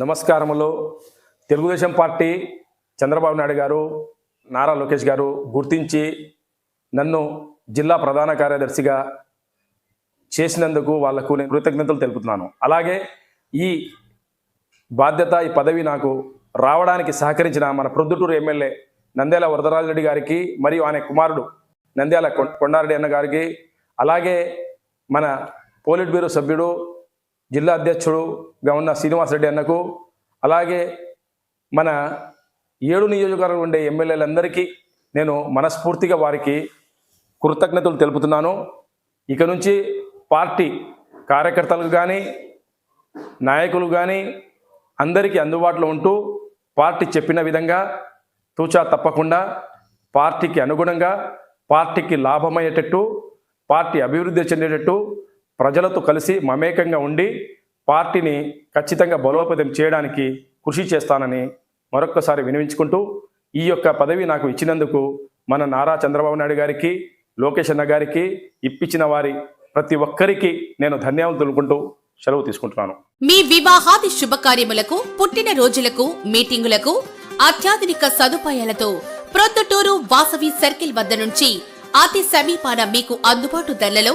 నమస్కారములు. తెలుగుదేశం పార్టీ చంద్రబాబు నాయుడు గారు నారా లోకేష్ గారు గుర్తించి నన్ను జిల్లా ప్రధాన కార్యదర్శిగా చేసినందుకు వాళ్ళకు నేను కృతజ్ఞతలు తెలుపుతున్నాను. అలాగే ఈ బాధ్యత ఈ పదవి నాకు రావడానికి సహకరించిన మన ప్రొద్దుటూరు ఎమ్మెల్యే నంద్యాల వరదరాజరెడ్డి గారికి మరియు ఆయన కుమారుడు నంద్యాల కొండారెడ్డి అన్న గారికి అలాగే మన పోలిట్ బ్యూరో సభ్యుడు జిల్లా అధ్యక్షుడుగా ఉన్న శ్రీనివాసరెడ్డి అన్నకు అలాగే మన ఏడు నియోజకవర్గం ఉండే ఎమ్మెల్యేలందరికీ నేను మనస్ఫూర్తిగా వారికి కృతజ్ఞతలు తెలుపుతున్నాను. ఇక నుంచి పార్టీ కార్యకర్తలకు కానీ నాయకులు కానీ అందరికీ అందుబాటులో ఉంటూ పార్టీ చెప్పిన విధంగా తూచా తప్పకుండా పార్టీకి అనుగుణంగా పార్టీకి లాభమయ్యేటట్టు పార్టీ అభివృద్ధి చెందేటట్టు ప్రజలతో కలిసి మమేకంగా ఉండి పార్టీని ఖచ్చితంగా బలోపేతం చేయడానికి కృషి చేస్తానని మరొక్కసారి వినిపించుకుంటూ ఈ యొక్క పదవి నాకు ఇచ్చినందుకు మన నారా చంద్రబాబు నాయుడు గారికి లోకేష్ అన్న గారికి ఇప్పించిన వారి ప్రతి ఒక్కరికి నేను ధన్యవాదాలు తెలుపుకుంటూ సెలవు తీసుకుంటున్నాను. మీ వివాహాది శుభకార్యములకు పుట్టిన రోజులకు మీటింగులకు అత్యాధునిక సదుపాయాలతో ప్రొద్దుటూరు వాసవి సర్కిల్ వద్ద నుంచి అతి సమీపాన మీకు అందుబాటు ధరలలో